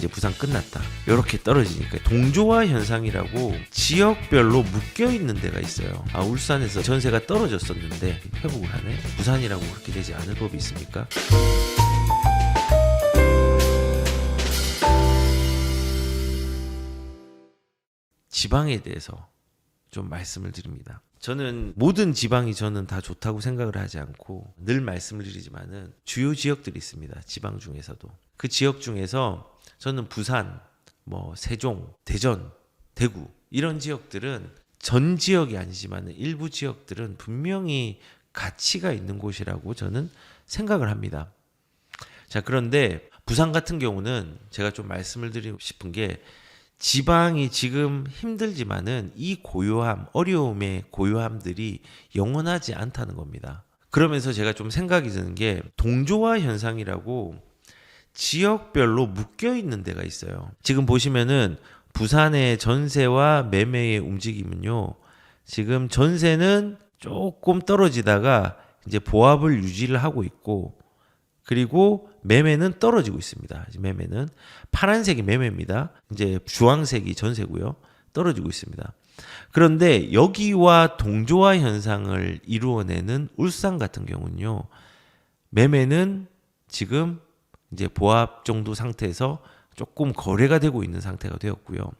이제 부산 끝났다. 이렇게 떨어지니까 동조화 현상이라고 지역별로 묶여 있는 데가 있어요. 아 울산에서 전세가 떨어졌었는데 회복을 하네. 부산이라고 그렇게 되지 않을 법이 있습니까? 지방에 대해서 좀 말씀을 드립니다. 저는 모든 지방이 저는 다 좋다고 생각을 하지 않고 늘 말씀을 드리지만은 주요 지역들이 있습니다. 지방 중에서도 그 지역 중에서 저는 부산, 뭐 세종, 대전, 대구 이런 지역들은 전 지역이 아니지만 일부 지역들은 분명히 가치가 있는 곳이라고 저는 생각을 합니다. 자, 그런데 부산 같은 경우는 제가 좀 말씀을 드리고 싶은 게 지방이 지금 힘들지만은 이 고요함, 어려움의 고요함들이 영원하지 않다는 겁니다. 그러면서 제가 좀 생각이 드는 게 동조화 현상이라고 지역별로 묶여 있는 데가 있어요. 지금 보시면은 부산의 전세와 매매의 움직임은요. 지금 전세는 조금 떨어지다가 이제 보합을 유지를 하고 있고 그리고 매매는 떨어지고 있습니다. 매매는 파란색이 매매입니다. 이제 주황색이 전세고요. 떨어지고 있습니다. 그런데 여기와 동조화 현상을 이루어내는 울산 같은 경우는요. 매매는 지금 이제 보합 정도 상태에서 조금 거래가 되고 있는 상태가 되었고요.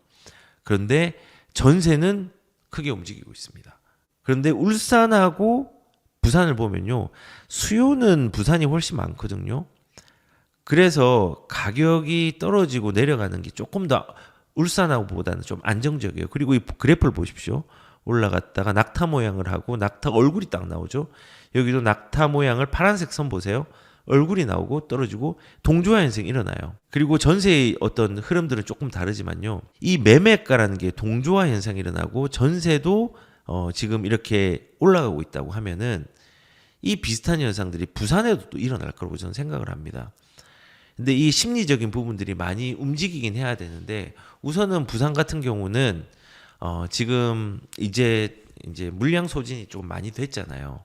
그런데 전세는 크게 움직이고 있습니다. 그런데 울산하고 부산을 보면요. 수요는 부산이 훨씬 많거든요. 그래서 가격이 떨어지고 내려가는 게 조금 더 울산하고보다는 좀 안정적이에요. 그리고 이 그래프를 보십시오. 올라갔다가 낙타 모양을 하고 낙타 얼굴이 딱 나오죠. 여기도 낙타 모양을 파란색 선 보세요. 얼굴이 나오고 떨어지고 동조화 현상이 일어나요. 그리고 전세의 어떤 흐름들은 조금 다르지만요. 이 매매가라는 게 동조화 현상이 일어나고 전세도 어, 지금 이렇게 올라가고 있다고 하면은 이 비슷한 현상들이 부산에도 또 일어날 거라고 저는 생각을 합니다. 근데 이 심리적인 부분들이 많이 움직이긴 해야 되는데 우선은 부산 같은 경우는 어, 지금 이제 이제 물량 소진이 좀 많이 됐잖아요.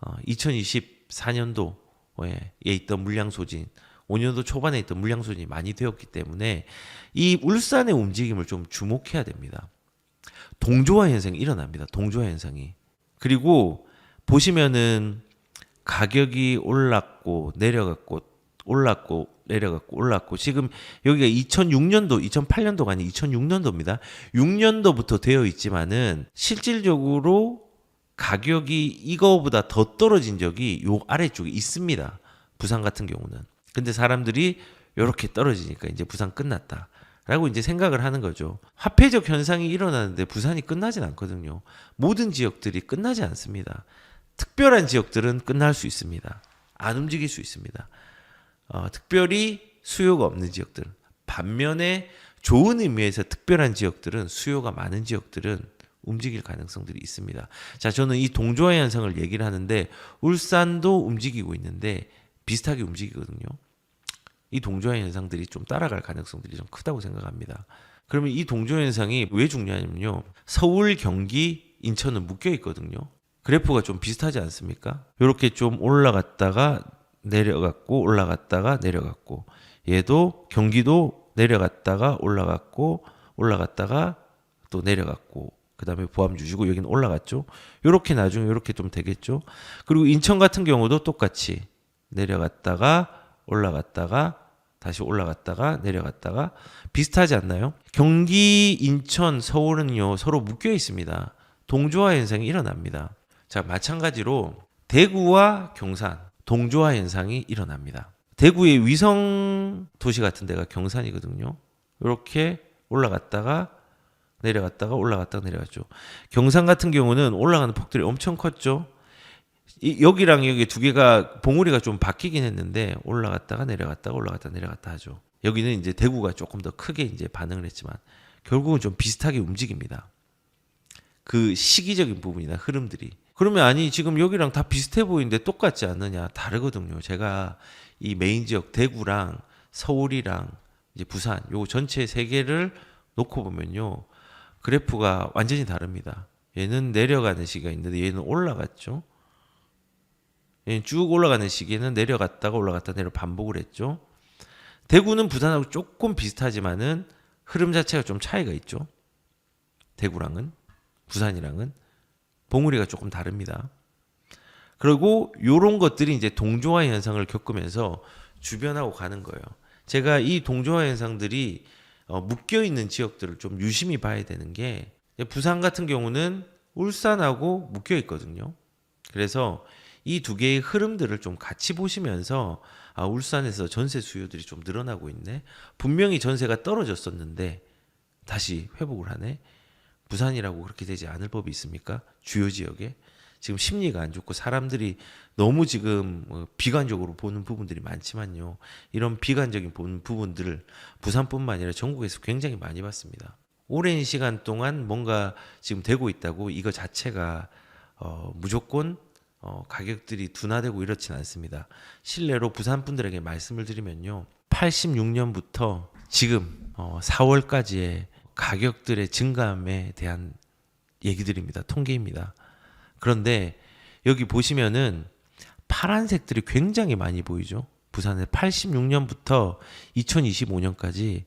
어, 2024년도 에 있던 물량 소진, 5년도 초반에 있던 물량 소진이 많이 되었기 때문에 이 울산의 움직임을 좀 주목해야 됩니다. 동조화 현상이 일어납니다. 동조화 현상이. 그리고 보시면은 가격이 올랐고 내려갔고 올랐고 내려갔고 올랐고 지금 여기가 2006년도 2008년도가 아니 2006년도입니다. 6년도부터 되어 있지만은 실질적으로 가격이 이거보다 더 떨어진 적이 요 아래쪽에 있습니다. 부산 같은 경우는. 근데 사람들이 이렇게 떨어지니까 이제 부산 끝났다. 라고 이제 생각을 하는 거죠. 화폐적 현상이 일어나는데 부산이 끝나진 않거든요. 모든 지역들이 끝나지 않습니다. 특별한 지역들은 끝날 수 있습니다. 안 움직일 수 있습니다. 어, 특별히 수요가 없는 지역들. 반면에 좋은 의미에서 특별한 지역들은 수요가 많은 지역들은 움직일 가능성들이 있습니다. 자, 저는 이 동조화 현상을 얘기를 하는데 울산도 움직이고 있는데 비슷하게 움직이거든요. 이 동조화 현상들이 좀 따라갈 가능성들이 좀 크다고 생각합니다. 그러면 이 동조화 현상이 왜 중요하냐면요. 서울, 경기, 인천은 묶여 있거든요. 그래프가 좀 비슷하지 않습니까? 이렇게 좀 올라갔다가 내려갔고 올라갔다가 내려갔고 얘도 경기도 내려갔다가 올라갔고 올라갔다가 또 내려갔고 그다음에 보암 주시고 여기는 올라갔죠. 이렇게 나중에 이렇게 좀 되겠죠. 그리고 인천 같은 경우도 똑같이 내려갔다가 올라갔다가 다시 올라갔다가 내려갔다가 비슷하지 않나요? 경기, 인천, 서울은요 서로 묶여 있습니다. 동조화 현상이 일어납니다. 자 마찬가지로 대구와 경산 동조화 현상이 일어납니다. 대구의 위성 도시 같은 데가 경산이거든요. 이렇게 올라갔다가 내려갔다가 올라갔다가 내려갔죠. 경산 같은 경우는 올라가는 폭들이 엄청 컸죠. 이, 여기랑 여기 두 개가 봉우리가 좀 바뀌긴 했는데 올라갔다가 내려갔다가 올라갔다 내려갔다 하죠. 여기는 이제 대구가 조금 더 크게 이제 반응을 했지만 결국은 좀 비슷하게 움직입니다. 그 시기적인 부분이나 흐름들이. 그러면 아니 지금 여기랑 다 비슷해 보이는데 똑같지 않느냐? 다르거든요. 제가 이 메인 지역 대구랑 서울이랑 이제 부산 요 전체 세 개를 놓고 보면요. 그래프가 완전히 다릅니다. 얘는 내려가는 시기가 있는데 얘는 올라갔죠. 얘는 쭉 올라가는 시기에는 내려갔다가 올라갔다 내려 반복을 했죠. 대구는 부산하고 조금 비슷하지만은 흐름 자체가 좀 차이가 있죠. 대구랑은 부산이랑은 봉우리가 조금 다릅니다. 그리고 요런 것들이 이제 동조화 현상을 겪으면서 주변하고 가는 거예요. 제가 이 동조화 현상들이 어, 묶여 있는 지역들을 좀 유심히 봐야 되는 게 부산 같은 경우는 울산하고 묶여 있거든요. 그래서 이 두 개의 흐름들을 좀 같이 보시면서 아, 울산에서 전세 수요들이 좀 늘어나고 있네. 분명히 전세가 떨어졌었는데 다시 회복을 하네. 부산이라고 그렇게 되지 않을 법이 있습니까? 주요 지역에 지금 심리가 안 좋고 사람들이 너무 지금 어, 비관적으로 보는 부분들이 많지만요. 이런 비관적인 보는 부분들을 부산뿐만 아니라 전국에서 굉장히 많이 봤습니다. 오랜 시간 동안 뭔가 지금 되고 있다고 이거 자체가 어, 무조건 어, 가격들이 둔화되고 이렇지는 않습니다. 실례로 부산 분들에게 말씀을 드리면요. 86년부터 지금 어, 4월까지의 가격들의 증감에 대한 얘기들입니다. 통계입니다. 그런데 여기 보시면은 파란색들이 굉장히 많이 보이죠. 부산에 86년부터 2025년까지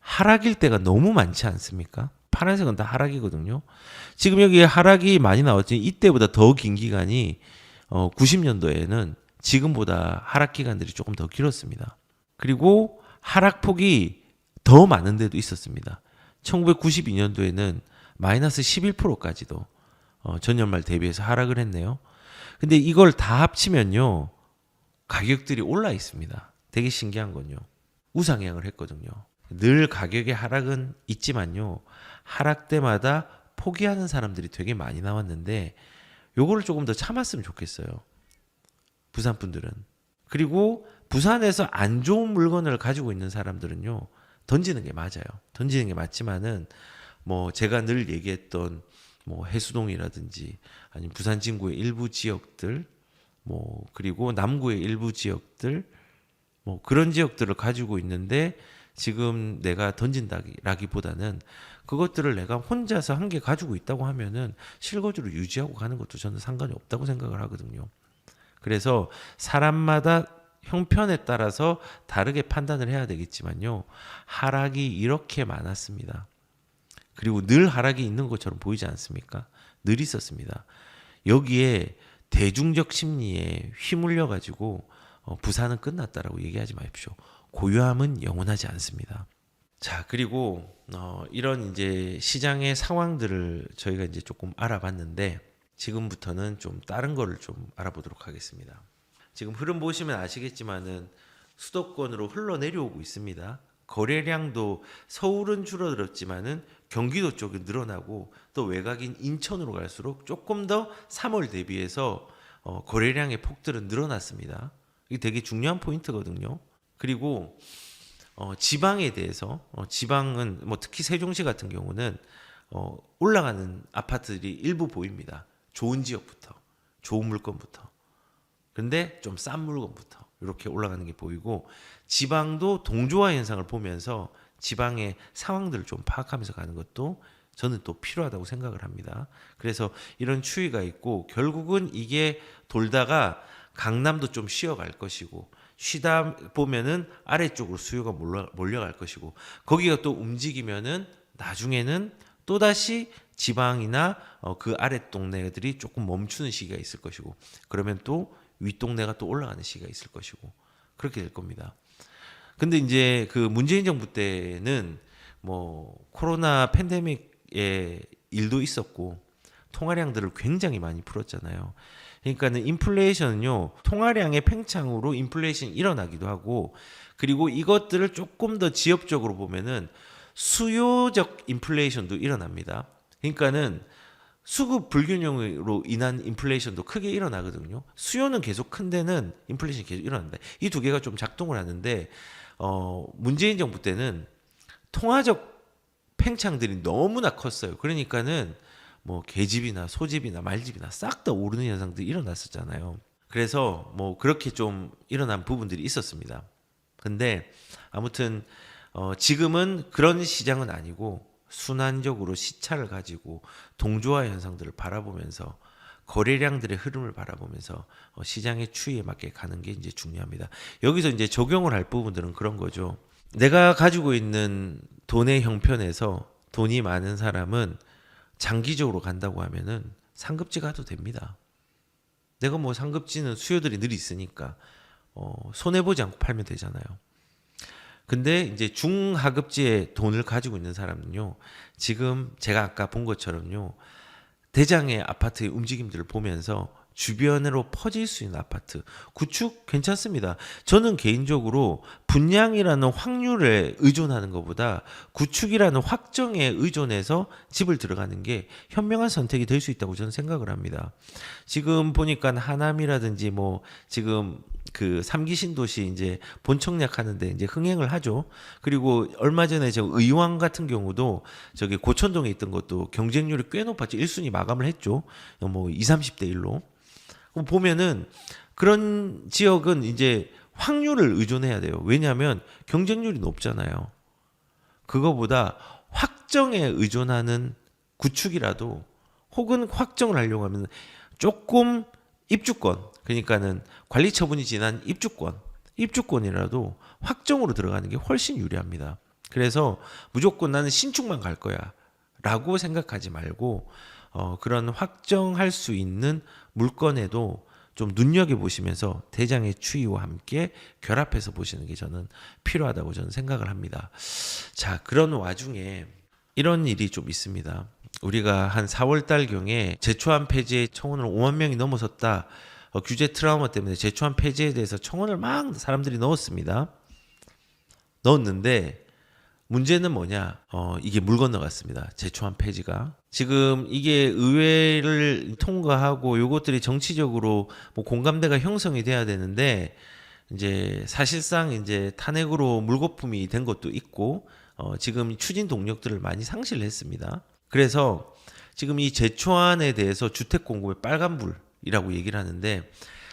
하락일 때가 너무 많지 않습니까? 파란색은 다 하락이거든요. 지금 여기 하락이 많이 나왔지 이때보다 더 긴 기간이 어 90년도에는 지금보다 하락 기간들이 조금 더 길었습니다. 그리고 하락폭이 더 많은 데도 있었습니다. 1992년도에는 마이너스 11%까지도 어, 전년말 대비해서 하락을 했네요. 근데 이걸 다 합치면요. 가격들이 올라 있습니다. 되게 신기한 건요. 우상향을 했거든요. 늘 가격의 하락은 있지만요. 하락 때마다 포기하는 사람들이 되게 많이 나왔는데 요거를 조금 더 참았으면 좋겠어요. 부산 분들은. 그리고 부산에서 안 좋은 물건을 가지고 있는 사람들은요. 던지는 게 맞아요. 던지는 게 맞지만은 뭐 제가 늘 얘기했던 뭐 해수동이라든지 아니면 부산 진구의 일부 지역들 뭐 그리고 남구의 일부 지역들 뭐 그런 지역들을 가지고 있는데 지금 내가 던진다기보다는 그것들을 내가 혼자서 한 개 가지고 있다고 하면은 실거주를 유지하고 가는 것도 저는 상관이 없다고 생각을 하거든요. 그래서 사람마다 형편에 따라서 다르게 판단을 해야 되겠지만요. 하락이 이렇게 많았습니다. 그리고 늘 하락이 있는 것처럼 보이지 않습니까? 늘 있었습니다. 여기에 대중적 심리에 휘물려 가지고 어, 부산은 끝났다라고 얘기하지 마십시오. 고요함은 영원하지 않습니다. 자 그리고 어, 이런 이제 시장의 상황들을 저희가 이제 조금 알아봤는데 지금부터는 좀 다른 거를 좀 알아보도록 하겠습니다. 지금 흐름 보시면 아시겠지만은 수도권으로 흘러내려오고 있습니다. 거래량도 서울은 줄어들었지만은 경기도 쪽이 늘어나고 또 외곽인 인천으로 갈수록 조금 더 3월 대비해서 어, 거래량의 폭들은 늘어났습니다. 이게 되게 중요한 포인트거든요. 그리고 어, 지방에 대해서 어, 지방은 뭐 특히 세종시 같은 경우는 어, 올라가는 아파트들이 일부 보입니다. 좋은 지역부터 좋은 물건부터 근데 좀 싼 물건부터 이렇게 올라가는 게 보이고 지방도 동조화 현상을 보면서 지방의 상황들을 좀 파악하면서 가는 것도 저는 또 필요하다고 생각을 합니다. 그래서 이런 추이가 있고 결국은 이게 돌다가 강남도 좀 쉬어갈 것이고 쉬다 보면은 아래쪽으로 수요가 몰려, 몰려갈 것이고 거기가 또 움직이면은 나중에는 또 다시 지방이나 어, 그 아래 동네들이 조금 멈추는 시기가 있을 것이고 그러면 또 윗동네가 또 올라가는 시기가 있을 것이고 그렇게 될 겁니다. 근데 이제 그 문재인 정부 때는 뭐 코로나 팬데믹의 일도 있었고 통화량들을 굉장히 많이 풀었잖아요. 그러니까는 인플레이션은요 통화량의 팽창으로 인플레이션이 일어나기도 하고 그리고 이것들을 조금 더 지역적으로 보면은 수요적 인플레이션도 일어납니다. 그러니까는 수급 불균형으로 인한 인플레이션도 크게 일어나거든요. 수요는 계속 큰 데는 인플레이션이 계속 일어난다. 이 두 개가 좀 작동을 하는데 어 문재인 정부 때는 통화적 팽창들이 너무나 컸어요. 그러니까는 뭐 개집이나 소집이나 말집이나 싹 다 오르는 현상들이 일어났었잖아요. 그래서 뭐 그렇게 좀 일어난 부분들이 있었습니다. 근데 아무튼 어 지금은 그런 시장은 아니고 순환적으로 시차를 가지고 동조화 현상들을 바라보면서 거래량들의 흐름을 바라보면서 어, 시장의 추이에 맞게 가는 게 이제 중요합니다. 여기서 이제 적용을 할 부분들은 그런 거죠. 내가 가지고 있는 돈의 형편에서 돈이 많은 사람은 장기적으로 간다고 하면은 상급지 가도 됩니다. 내가 뭐 상급지는 수요들이 늘 있으니까 어, 손해 보지 않고 팔면 되잖아요. 근데 이제 중하급지에 돈을 가지고 있는 사람은요. 지금 제가 아까 본 것처럼요. 대장의 아파트의 움직임들을 보면서 주변으로 퍼질 수 있는 아파트 구축 괜찮습니다. 저는 개인적으로 분양이라는 확률에 의존하는 것보다 구축이라는 확정에 의존해서 집을 들어가는 게 현명한 선택이 될 수 있다고 저는 생각을 합니다. 지금 보니까 하남이라든지 뭐 지금 그 삼기 신도시 이제 본청약 하는데 이제 흥행을 하죠. 그리고 얼마 전에 저 의왕 같은 경우도 저기 고천동에 있던 것도 경쟁률이 꽤 높았죠. 1순위 마감을 했죠. 뭐 20, 30대 1로. 보면은 그런 지역은 이제 확률을 의존해야 돼요. 왜냐하면 경쟁률이 높잖아요. 그거보다 확정에 의존하는 구축이라도 혹은 확정을 하려고 하면 조금 입주권 그러니까는 관리 처분이 지난 입주권 입주권이라도 확정으로 들어가는 게 훨씬 유리합니다. 그래서 무조건 나는 신축만 갈 거야 라고 생각하지 말고 어, 그런 확정할 수 있는 물건에도 좀 눈여겨 보시면서 대장의 추이와 함께 결합해서 보시는 게 저는 필요하다고 저는 생각을 합니다. 자, 그런 와중에 이런 일이 좀 있습니다. 우리가 한 4월 달경에 제초안 폐지에 청원을 5만 명이 넘어섰다. 어, 규제 트라우마 때문에 제초안 폐지에 대해서 청원을 막 사람들이 넣었습니다. 넣었는데 문제는 뭐냐? 어, 이게 물 건너갔습니다. 제초안 폐지가. 지금 이게 의회를 통과하고 요것들이 정치적으로 뭐 공감대가 형성이 돼야 되는데 이제 사실상 이제 탄핵으로 물거품이 된 것도 있고 어, 지금 추진 동력들을 많이 상실을 했습니다. 그래서 지금 이 제초안에 대해서 주택 공급의 빨간불 이라고 얘기를 하는데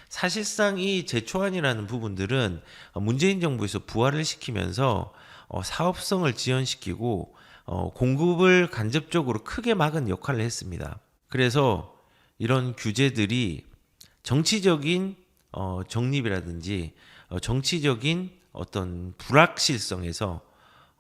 사실상 이 제초안이라는 부분들은 문재인 정부에서 부활을 시키면서 어, 사업성을 지연시키고 어, 공급을 간접적으로 크게 막은 역할을 했습니다. 그래서 이런 규제들이 정치적인 어, 정립이라든지 어, 정치적인 어떤 불확실성에서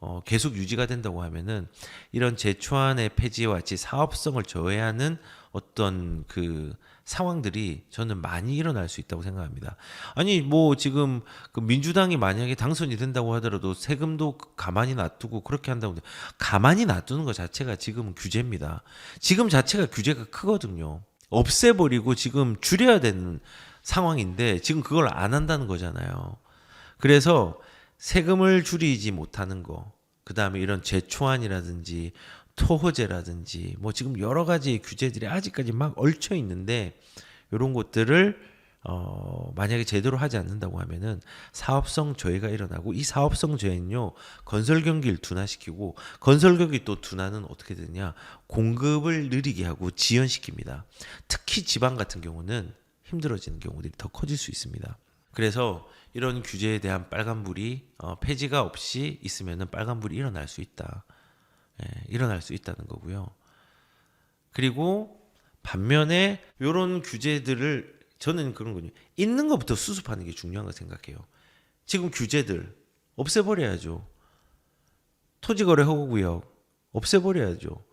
어, 계속 유지가 된다고 하면은 이런 제초안의 폐지와 같이 사업성을 저해하는 어떤 그 상황들이 저는 많이 일어날 수 있다고 생각합니다. 아니 뭐 지금 그 민주당이 만약에 당선이 된다고 하더라도 세금도 가만히 놔두고 그렇게 한다고 가만히 놔두는 것 자체가 지금은 규제입니다. 지금 자체가 규제가 크거든요. 없애버리고 지금 줄여야 되는 상황인데 지금 그걸 안 한다는 거잖아요. 그래서 세금을 줄이지 못하는 거, 그 다음에 이런 제초안이라든지 토호제라든지 뭐 지금 여러 가지 규제들이 아직까지 막 얽혀 있는데 이런 것들을 어 만약에 제대로 하지 않는다고 하면은 사업성 저해가 일어나고 이 사업성 저해는요 건설 경기를 둔화시키고 건설 경기 또 둔화는 어떻게 되냐 공급을 느리게 하고 지연시킵니다. 특히 지방 같은 경우는 힘들어지는 경우들이 더 커질 수 있습니다. 그래서 이런 규제에 대한 빨간불이 어, 폐지가 없이 있으면은 빨간불이 일어날 수 있다. 예, 일어날 수 있다는 거고요. 그리고 반면에 이런 규제들을 저는 그런 거요. 있는 것부터 수습하는 게 중요한 거 생각해요. 지금 규제들 없애버려야죠. 토지거래 허가구역 없애버려야죠.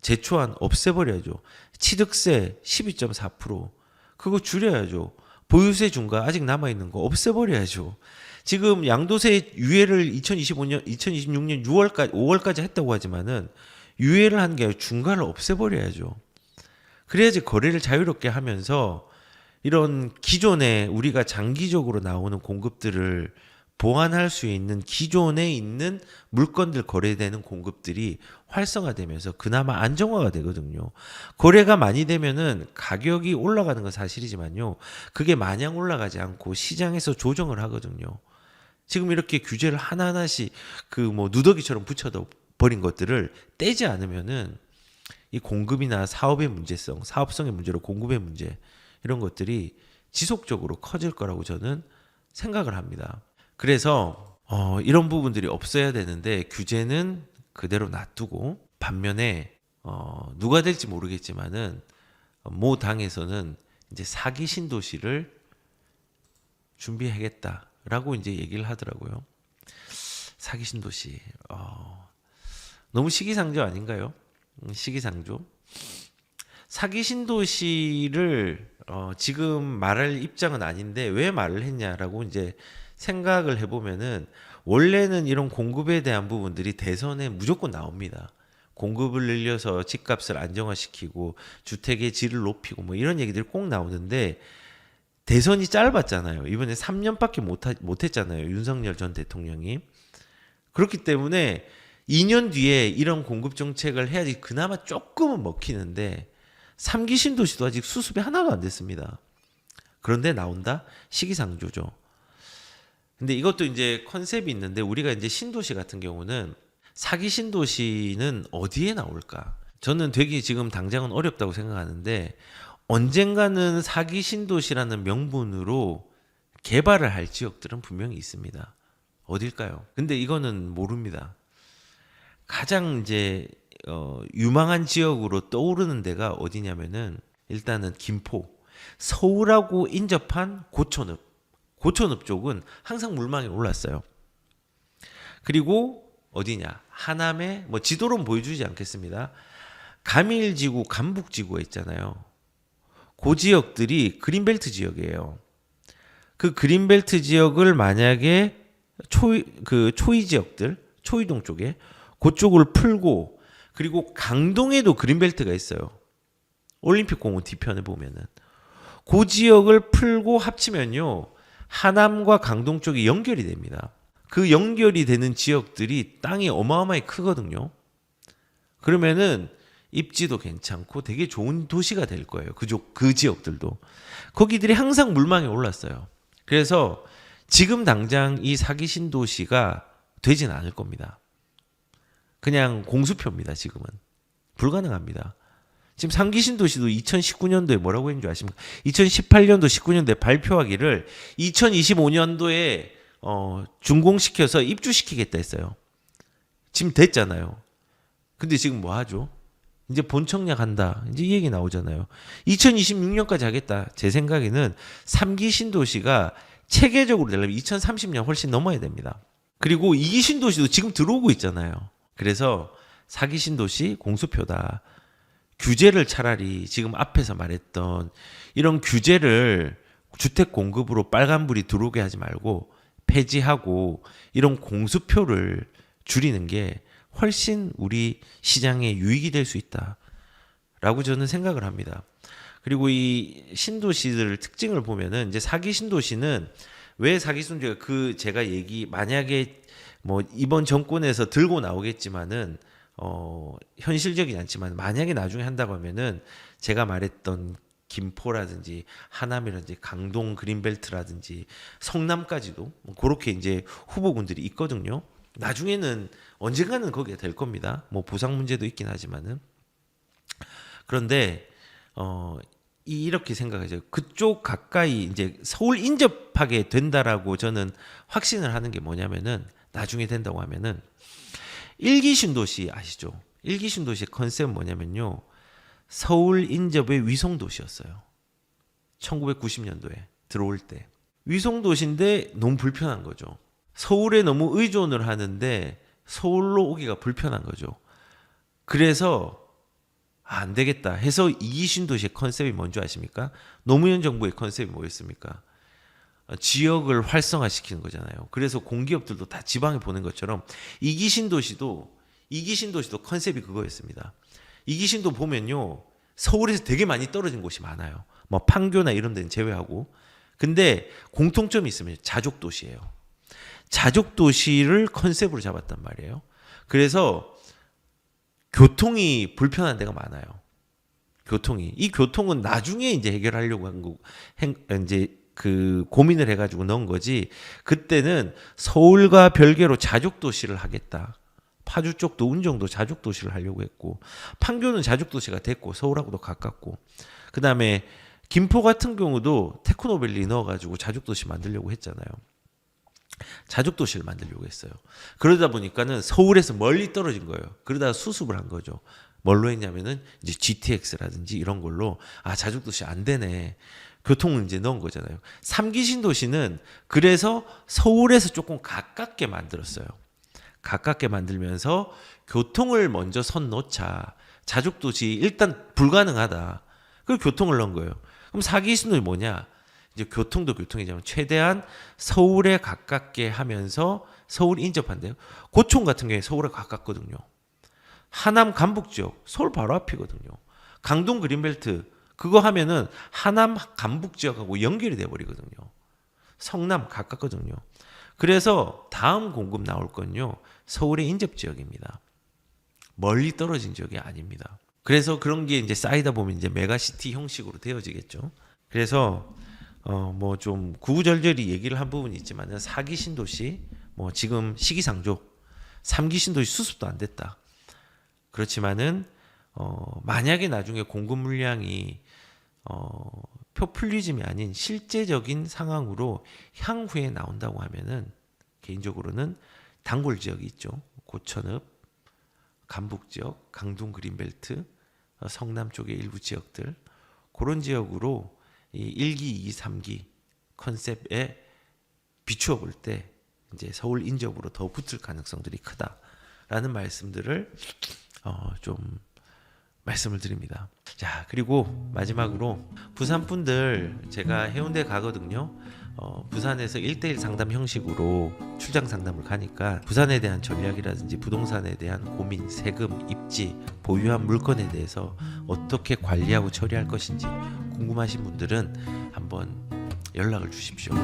제초안 없애버려야죠. 취득세 12.4% 그거 줄여야죠. 보유세 중과 아직 남아 있는 거 없애버려야죠. 지금 양도세 유예를 2025년, 2026년 6월까지, 5월까지 했다고 하지만은 유예를 한 게 중간을 없애버려야죠. 그래야지 거래를 자유롭게 하면서 이런 기존에 우리가 장기적으로 나오는 공급들을 보완할 수 있는 기존에 있는 물건들 거래되는 공급들이 활성화되면서 그나마 안정화가 되거든요. 거래가 많이 되면은 가격이 올라가는 건 사실이지만요. 그게 마냥 올라가지 않고 시장에서 조정을 하거든요. 지금 이렇게 규제를 하나하나씩 그 뭐 누더기처럼 붙여도 버린 것들을 떼지 않으면은 이 공급이나 사업의 문제성, 사업성의 문제로 공급의 문제 이런 것들이 지속적으로 커질 거라고 저는 생각을 합니다. 그래서 어, 이런 부분들이 없어야 되는데 규제는 그대로 놔두고 반면에 어, 누가 될지 모르겠지만은 모 당에서는 이제 사기 신도시를 준비하겠다 라고 이제 얘기를 하더라고요. 사기 신 도시. 어, 너무 시기상조 아닌가요? 음, 시기상조. 사기 신 도시를 어, 지금 말할 입장은 아닌데 왜 말을 했냐라고 이제 생각을 해보면은 원래는 이런 공급에 대한 부분들이 대선에 무조건 나옵니다. 공급을 늘려서 집값을 안정화시키고 주택의 질을 높이고 뭐 이런 얘기들이 꼭 나오는데 대선이 짧았잖아요. 이번에 3년밖에 못, 하, 못 했잖아요. 윤석열 전 대통령이. 그렇기 때문에 2년 뒤에 이런 공급 정책을 해야지 그나마 조금은 먹히는데 3기 신도시도 아직 수습이 하나도 안 됐습니다. 그런데 나온다? 시기상조죠. 근데 이것도 이제 컨셉이 있는데 우리가 이제 신도시 같은 경우는 사기 신도시는 어디에 나올까? 저는 되게 지금 당장은 어렵다고 생각하는데 언젠가는 사기 신도시라는 명분으로 개발을 할 지역들은 분명히 있습니다. 어딜까요? 근데 이거는 모릅니다. 가장 이제 어, 유망한 지역으로 떠오르는 데가 어디냐면은 일단은 김포, 서울하고 인접한 고촌읍, 고촌읍 쪽은 항상 물망에 올랐어요. 그리고 어디냐? 하남에 뭐 지도로는 보여주지 않겠습니다. 가밀지구, 간북지구가 있잖아요. 그 지역들이 그린벨트 지역이에요. 그 그린벨트 지역을 만약에 초이 그 초이 지역들, 초이동 쪽에 그쪽을 풀고 그리고 강동에도 그린벨트가 있어요. 올림픽 공원 뒤편에 보면은 그 지역을 풀고 합치면요. 하남과 강동 쪽이 연결이 됩니다. 그 연결이 되는 지역들이 땅이 어마어마하게 크거든요. 그러면은 입지도 괜찮고 되게 좋은 도시가 될 거예요. 그쪽 그 지역들도 거기들이 항상 물망에 올랐어요. 그래서 지금 당장 이 사기 신도시가 되진 않을 겁니다. 그냥 공수표입니다. 지금은 불가능합니다. 지금 상기 신도시도 2019년도에 뭐라고 했는 줄 아십니까? 2018년도 19년도에 발표하기를 2025년도에 어, 준공시켜서 입주시키겠다 했어요. 지금 됐잖아요. 근데 지금 뭐 하죠? 이제 본청약 한다. 이제 이 얘기 나오잖아요. 2026년까지 하겠다. 제 생각에는 3기 신도시가 체계적으로 되려면 2030년 훨씬 넘어야 됩니다. 그리고 2기 신도시도 지금 들어오고 있잖아요. 그래서 4기 신도시 공수표다. 규제를 차라리 지금 앞에서 말했던 이런 규제를 주택 공급으로 빨간불이 들어오게 하지 말고 폐지하고 이런 공수표를 줄이는 게 훨씬 우리 시장에 유익이 될 수 있다라고 저는 생각을 합니다. 그리고 이 신도시들 특징을 보면은 이제 사기 신도시는 왜 사기 신도시가 그 제가 얘기 만약에 뭐 이번 정권에서 들고 나오겠지만은 어 현실적이지 않지만 만약에 나중에 한다고 하면은 제가 말했던 김포라든지 하남이라든지 강동 그린벨트라든지 성남까지도 뭐 그렇게 이제 후보군들이 있거든요. 나중에는 언젠가는 거기가 될 겁니다. 뭐 보상 문제도 있긴 하지만은 그런데 어 이- 이렇게 생각하죠. 그쪽 가까이 이제 서울 인접하게 된다라고 저는 확신을 하는 게 뭐냐면은 나중에 된다고 하면은 일기 신도시 아시죠? 일기 신도시 컨셉은 뭐냐면요. 서울 인접의 위성 도시였어요. 1990년도에 들어올 때. 위성 도시인데 너무 불편한 거죠. 서울에 너무 의존을 하는데 서울로 오기가 불편한 거죠. 그래서 아, 안 되겠다 해서 이기 신 도시의 컨셉이 뭔지 아십니까? 노무현 정부의 컨셉이 뭐였습니까? 어, 지역을 활성화시키는 거잖아요. 그래서 공기업들도 다 지방에 보낸 것처럼 이기신 도시도 이기신 도시도 컨셉이 그거였습니다. 이기신도 보면요 서울에서 되게 많이 떨어진 곳이 많아요. 뭐 판교나 이런 데는 제외하고 근데 공통점이 있으면 자족 도시예요. 자족 도시를 컨셉으로 잡았단 말이에요. 그래서 교통이 불편한 데가 많아요. 교통이 이 교통은 나중에 이제 해결하려고 한 거, 행, 이제 그 고민을 해가지고 넣은 거지. 그때는 서울과 별개로 자족 도시를 하겠다. 파주 쪽도 운정도 자족 도시를 하려고 했고 판교는 자족 도시가 됐고 서울하고도 가깝고 그 다음에 김포 같은 경우도 테크노밸리 넣어가지고 자족 도시 만들려고 했잖아요. 자족 도시를 만들려고 했어요. 그러다 보니까는 서울에서 멀리 떨어진 거예요. 그러다가 수습을 한 거죠. 뭘로 했냐면은 이제 GTX라든지 이런 걸로 아 자족 도시 안 되네. 교통을 이제 넣은 거잖아요. 삼기 신도시는 그래서 서울에서 조금 가깝게 만들었어요. 가깝게 만들면서 교통을 먼저 선 놓자. 자족 도시 일단 불가능하다. 그 교통을 넣은 거예요. 그럼 사기 신도시 뭐냐? 이제 교통도 교통이지만 최대한 서울에 가깝게 하면서 서울 인접한데요. 고촌 같은 경우에 서울에 가깝거든요. 하남 간북 지역 서울 바로 앞이거든요. 강동 그린벨트 그거 하면은 하남 간북 지역하고 연결이 돼 버리거든요. 성남 가깝거든요. 그래서 다음 공급 나올 건요. 서울의 인접 지역입니다. 멀리 떨어진 지역이 아닙니다. 그래서 그런 게 이제 쌓이다 보면 이제 메가시티 형식으로 되어지겠죠. 그래서 어뭐 좀 구구절절히 얘기를 한 부분이 있지만은 사기 신도시 뭐 지금 시기상조 삼기 신도시 수습도 안 됐다. 그렇지만은 어 만약에 나중에 공급 물량이 어 표플리즘이 아닌 실제적인 상황으로 향후에 나온다고 하면은 개인적으로는 단골 지역이 있죠. 고천읍, 간북 지역, 강동 그린벨트, 어, 성남 쪽의 일부 지역들 그런 지역으로 이 1기, 2, 3기 컨셉에 비추어 볼 때 이제 서울 인접으로 더 붙을 가능성들이 크다라는 말씀들을 어, 좀 말씀을 드립니다. 자 그리고 마지막으로 부산 분들 제가 해운대 가거든요. 어, 부산에서 1대1 상담 형식으로 출장 상담을 가니까 부산에 대한 전략이라든지 부동산에 대한 고민, 세금, 입지, 보유한 물건에 대해서 어떻게 관리하고 처리할 것인지 궁금하신 분들은 한번 연락을 주십시오.